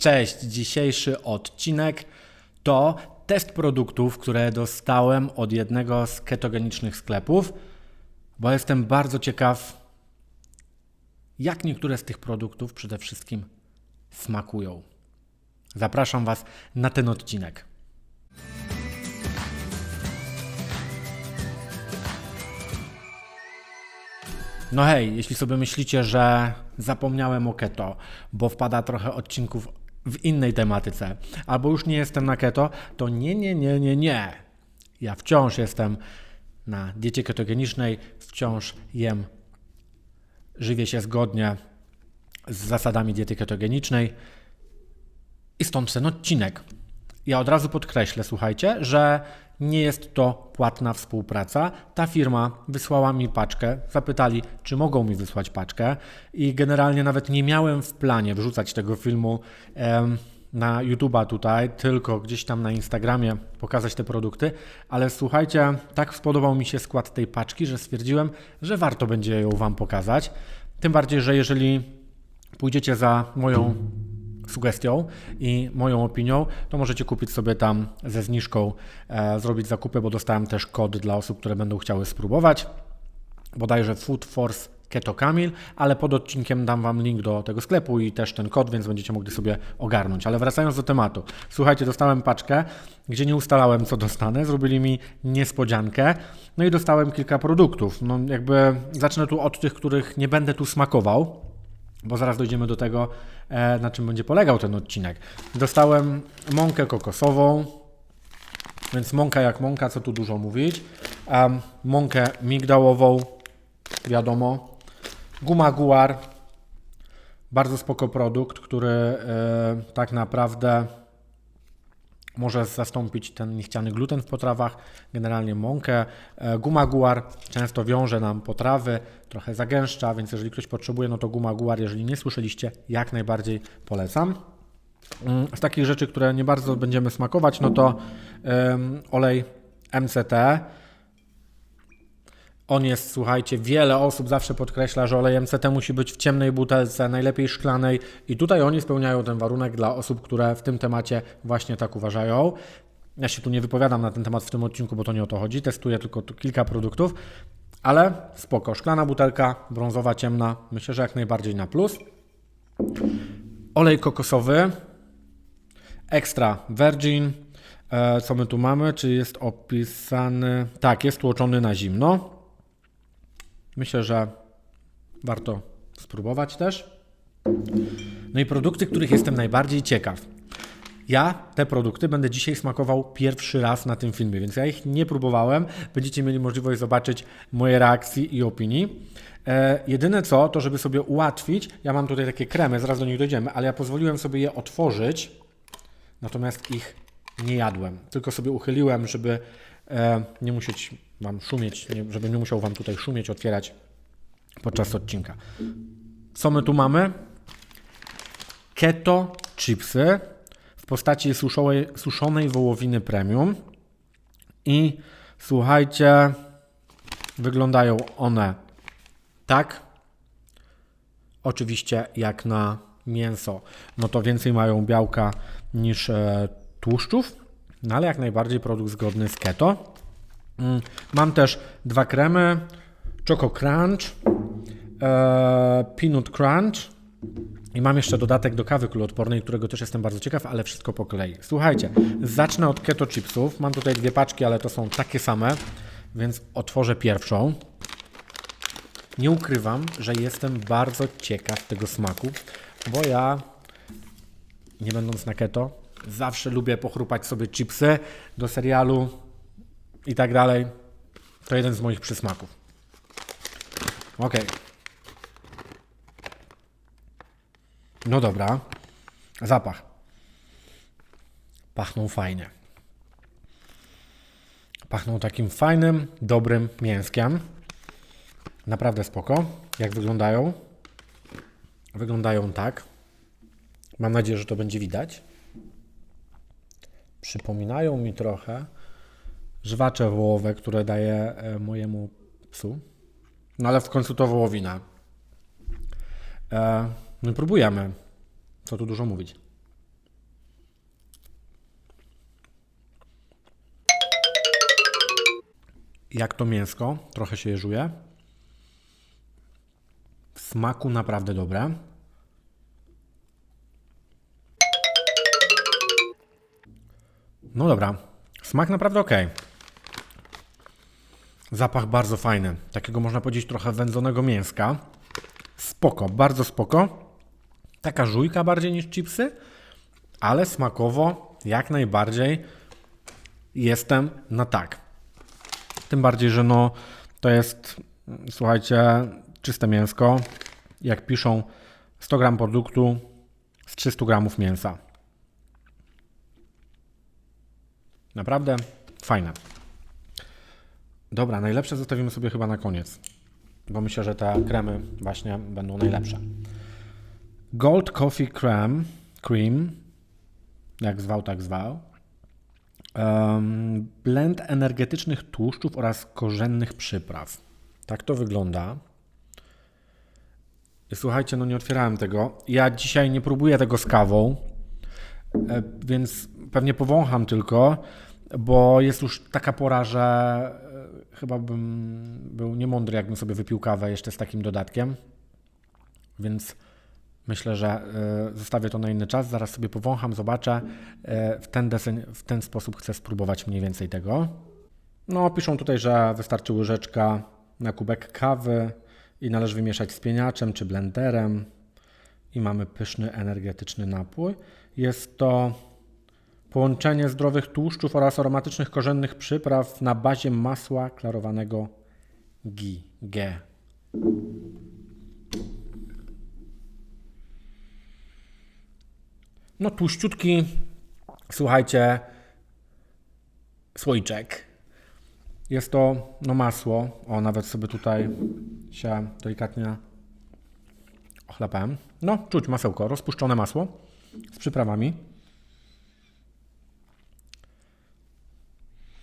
Cześć, dzisiejszy odcinek to test produktów, które dostałem od jednego z ketogenicznych sklepów, bo jestem bardzo ciekaw, jak niektóre z tych produktów przede wszystkim smakują. Zapraszam Was na ten odcinek. No hej, jeśli sobie myślicie, że zapomniałem o keto, bo wpada trochę odcinków w innej tematyce, albo już nie jestem na keto, to nie, nie, nie, nie, nie. Ja wciąż jestem na diecie ketogenicznej, wciąż jem, żywię się zgodnie z zasadami diety ketogenicznej i stąd ten odcinek. Ja od razu podkreślę, słuchajcie, że nie jest to płatna współpraca. Ta firma wysłała mi paczkę, zapytali, czy mogą mi wysłać paczkę, i generalnie nawet nie miałem w planie wrzucać tego filmu em, na YouTube'a tutaj, tylko gdzieś tam na Instagramie pokazać te produkty, ale słuchajcie, tak spodobał mi się skład tej paczki, że stwierdziłem, że warto będzie ją Wam pokazać. Tym bardziej, że jeżeli pójdziecie za moją sugestią i moją opinią, to możecie kupić sobie tam ze zniżką, e, zrobić zakupy, bo dostałem też kod dla osób, które będą chciały spróbować. Bodajże Food Force Keto Kamil, ale pod odcinkiem dam Wam link do tego sklepu i też ten kod, więc będziecie mogli sobie ogarnąć. Ale wracając do tematu. Słuchajcie, dostałem paczkę, gdzie nie ustalałem, co dostanę. Zrobili mi niespodziankę. No i dostałem kilka produktów. No jakby zacznę tu od tych, których nie będę tu smakował bo zaraz dojdziemy do tego, e, na czym będzie polegał ten odcinek. Dostałem mąkę kokosową, więc mąka jak mąka, co tu dużo mówić. Mąkę migdałową, wiadomo. Guma guar, bardzo spoko produkt, który e, tak naprawdę może zastąpić ten niechciany gluten w potrawach, generalnie mąkę. E, Guma guar często wiąże nam potrawy, trochę zagęszcza, więc jeżeli ktoś potrzebuje, no to guma guar, jeżeli nie słyszeliście, jak najbardziej polecam. Mm, Z takich rzeczy, które nie bardzo będziemy smakować, no to em, olej MCT. On jest, słuchajcie, wiele osób zawsze podkreśla, że olej MCT musi być w ciemnej butelce, najlepiej szklanej i tutaj oni spełniają ten warunek dla osób, które w tym temacie właśnie tak uważają. Ja się tu nie wypowiadam na ten temat w tym odcinku, bo to nie o to chodzi. Testuję tylko kilka produktów, ale spoko. Szklana butelka, brązowa, ciemna, myślę, że jak najbardziej na plus. Olej kokosowy, extra virgin. E, Co my tu mamy? Czy jest opisany? Tak, jest tłoczony na zimno. Myślę, że warto spróbować też. No i produkty, których jestem najbardziej ciekaw. Ja te produkty będę dzisiaj smakował pierwszy raz na tym filmie, więc ja ich nie próbowałem. Będziecie mieli możliwość zobaczyć moje reakcje i opinii. E, jedyne co, to żeby sobie ułatwić, ja mam tutaj takie kremy, zaraz do nich dojdziemy, ale ja pozwoliłem sobie je otworzyć, natomiast ich nie jadłem. Tylko sobie uchyliłem, żeby e, nie musieć Wam szumieć, nie, żeby nie musiał Wam tutaj szumieć, otwierać podczas odcinka. Co my tu mamy? Keto chipsy w postaci suszonej, suszonej wołowiny premium. I słuchajcie, wyglądają one tak. Oczywiście jak na mięso, no to więcej mają białka niż e, tłuszczów, no ale jak najbardziej produkt zgodny z keto. Mm, Mam też dwa kremy, Choco Crunch, e, Peanut Crunch i mam jeszcze dodatek do kawy kuloodpornej, którego też jestem bardzo ciekaw, ale wszystko po kolei. Słuchajcie, zacznę od keto chipsów. Mam tutaj dwie paczki, ale to są takie same, więc otworzę pierwszą. Nie ukrywam, że jestem bardzo ciekaw tego smaku, bo ja, nie będąc na keto, zawsze lubię pochrupać sobie chipsy do serialu i tak dalej. To jeden z moich przysmaków. Ok. No dobra. Zapach. Pachną fajnie. Pachną takim fajnym, dobrym mięskiem. Naprawdę spoko. Jak wyglądają? Wyglądają tak. Mam nadzieję, że to będzie widać. Przypominają mi trochę żwacze wołowe, które daję e, mojemu psu. No ale w końcu to wołowina. E, no próbujemy. Co tu dużo mówić. Jak to mięsko, trochę się jeżuje. W smaku naprawdę dobre. No dobra, smak naprawdę ok. Zapach bardzo fajny. Takiego można powiedzieć trochę wędzonego mięska. Spoko, bardzo spoko. Taka żujka bardziej niż chipsy, ale smakowo jak najbardziej jestem na tak. Tym bardziej, że no to jest, słuchajcie, czyste mięsko. Jak piszą 100 gram produktu z 300 gramów mięsa. Naprawdę fajne. Dobra, najlepsze zostawimy sobie chyba na koniec, bo myślę, że te kremy właśnie będą najlepsze. Gold Coffee Cream, cream jak zwał, tak zwał. Um, blend energetycznych tłuszczów oraz korzennych przypraw. Tak to wygląda. Słuchajcie, no nie otwierałem tego. Ja dzisiaj nie próbuję tego z kawą, e, więc pewnie powącham tylko, bo jest już taka pora, że chyba bym był niemądry, jakbym sobie wypił kawę jeszcze z takim dodatkiem. Więc myślę, że e, zostawię to na inny czas. Zaraz sobie powącham, zobaczę. E, W ten, deseń, w ten sposób chcę spróbować mniej więcej tego. No, piszą tutaj, że wystarczy łyżeczka na kubek kawy i należy wymieszać z pieniaczem czy blenderem. I mamy pyszny, energetyczny napój. Jest to połączenie zdrowych tłuszczów oraz aromatycznych korzennych przypraw na bazie masła klarowanego GI. G. No tłuściutki, słuchajcie, słoiczek. Jest to no masło. O, nawet sobie tutaj się delikatnie ochlapałem. No, czuć masełko, rozpuszczone masło z przyprawami.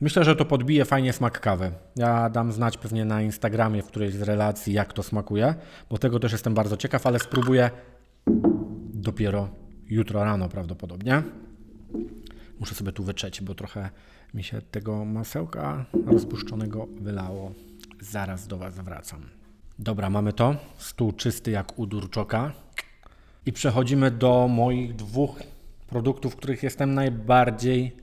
Myślę, że to podbije fajnie smak kawy. Ja dam znać pewnie na Instagramie w którejś z relacji, jak to smakuje, bo tego też jestem bardzo ciekaw, ale spróbuję dopiero jutro rano prawdopodobnie. Muszę sobie tu wytrzeć, bo trochę mi się tego masełka rozpuszczonego wylało. Zaraz do Was wracam. Dobra, mamy to. Stół czysty jak u Durczoka. I przechodzimy do moich dwóch produktów, których jestem najbardziej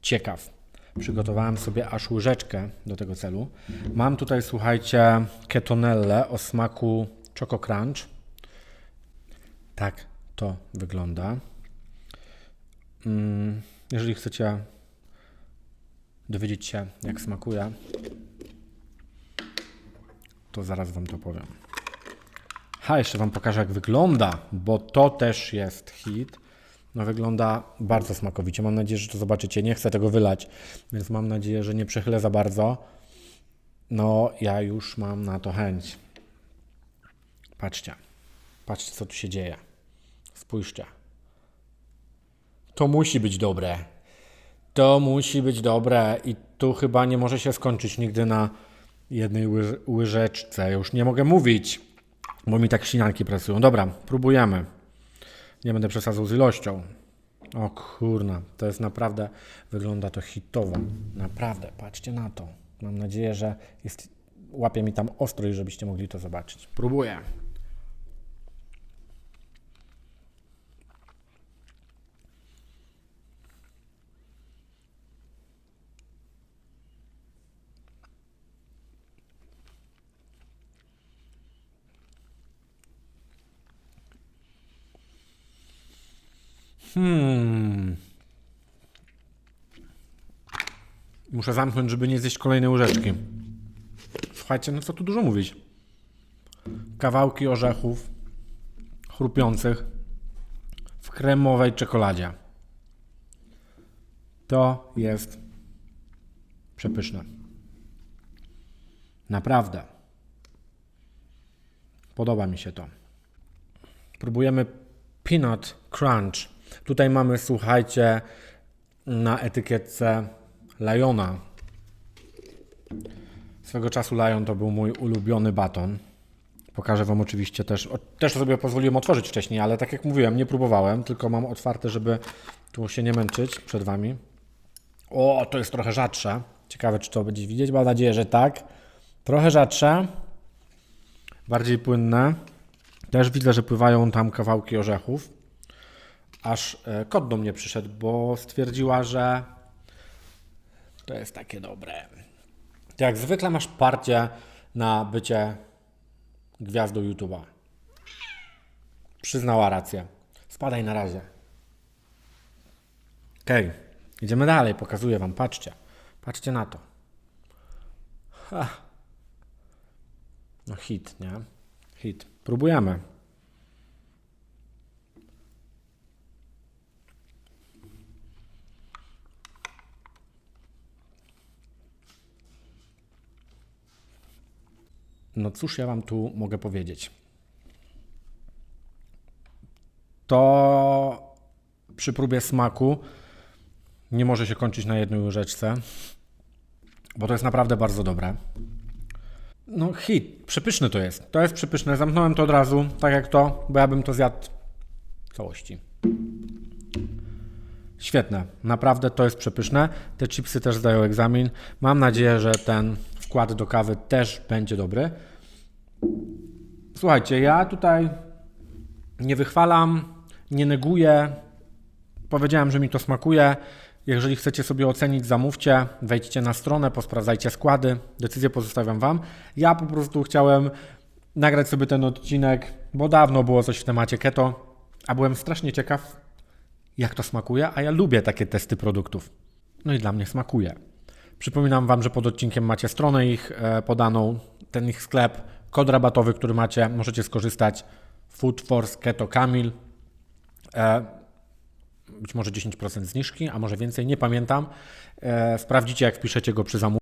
ciekaw. Przygotowałem sobie aż łyżeczkę do tego celu. Mam tutaj, słuchajcie, ketonelle o smaku Choco Crunch. Tak to wygląda. Mm, Jeżeli chcecie dowiedzieć się, jak smakuje, to zaraz Wam to powiem. Ha, jeszcze Wam pokażę, jak wygląda, bo to też jest hit. No, wygląda bardzo smakowicie. Mam nadzieję, że to zobaczycie. Nie chcę tego wylać, więc mam nadzieję, że nie przechylę za bardzo. No, ja już mam na to chęć. Patrzcie. Patrzcie, co tu się dzieje. Spójrzcie. To musi być dobre. To musi być dobre i tu chyba nie może się skończyć nigdy na jednej łyż- łyżeczce. Już nie mogę mówić, bo mi tak ślinanki pracują. Dobra, próbujemy. Nie będę przesadzał z ilością. O kurna, to jest naprawdę, wygląda to hitowo. Naprawdę, patrzcie na to. Mam nadzieję, że jest, łapie mi tam ostro i żebyście mogli to zobaczyć. Próbuję. Hmm. Muszę zamknąć, żeby nie zjeść kolejnej łyżeczki. Słuchajcie, no co tu dużo mówić. Kawałki orzechów chrupiących w kremowej czekoladzie. To jest przepyszne. Naprawdę. Podoba mi się to. Próbujemy Peanut Crunch. Tutaj mamy, słuchajcie, na etykietce Liona. Swego czasu Lion to był mój ulubiony baton. Pokażę Wam oczywiście też. Też sobie pozwoliłem otworzyć wcześniej, ale tak jak mówiłem, nie próbowałem, tylko mam otwarte, żeby tu się nie męczyć przed Wami. O, to jest trochę rzadsze. Ciekawe, czy to będzie widzieć. Mam nadzieję, że tak. Trochę rzadsze, bardziej płynne. Też widzę, że pływają tam kawałki orzechów. Aż e, kot do mnie przyszedł, bo stwierdziła, że to jest takie dobre. Jak zwykle masz parcie na bycie gwiazdą YouTube'a. Przyznała rację. Spadaj na razie. Okej, idziemy dalej. Pokazuję Wam. Patrzcie. Patrzcie na to. Ha. No hit, nie? Hit. Próbujemy. No cóż ja Wam tu mogę powiedzieć? To przy próbie smaku nie może się kończyć na jednej łyżeczce, bo to jest naprawdę bardzo dobre. No hit, przepyszny to jest. To jest przepyszne. Zamknąłem to od razu, tak jak to, bo ja bym to zjadł w całości. Świetne, naprawdę to jest przepyszne. Te chipsy też zdają egzamin. Mam nadzieję, że ten wkład do kawy też będzie dobry. Słuchajcie, ja tutaj nie wychwalam, nie neguję. Powiedziałem, że mi to smakuje. Jeżeli chcecie sobie ocenić, zamówcie, wejdźcie na stronę, posprawdzajcie składy. Decyzję pozostawiam Wam. Ja po prostu chciałem nagrać sobie ten odcinek, bo dawno było coś w temacie keto, a byłem strasznie ciekaw, jak to smakuje, a ja lubię takie testy produktów. No i dla mnie smakuje. Przypominam Wam, że pod odcinkiem macie stronę ich e, podaną, ten ich sklep, kod rabatowy, który macie, możecie skorzystać. Food Force Keto Kamil. E, być może 10% zniżki, a może więcej, nie pamiętam. E, sprawdzicie, jak wpiszecie go przy zamówieniu.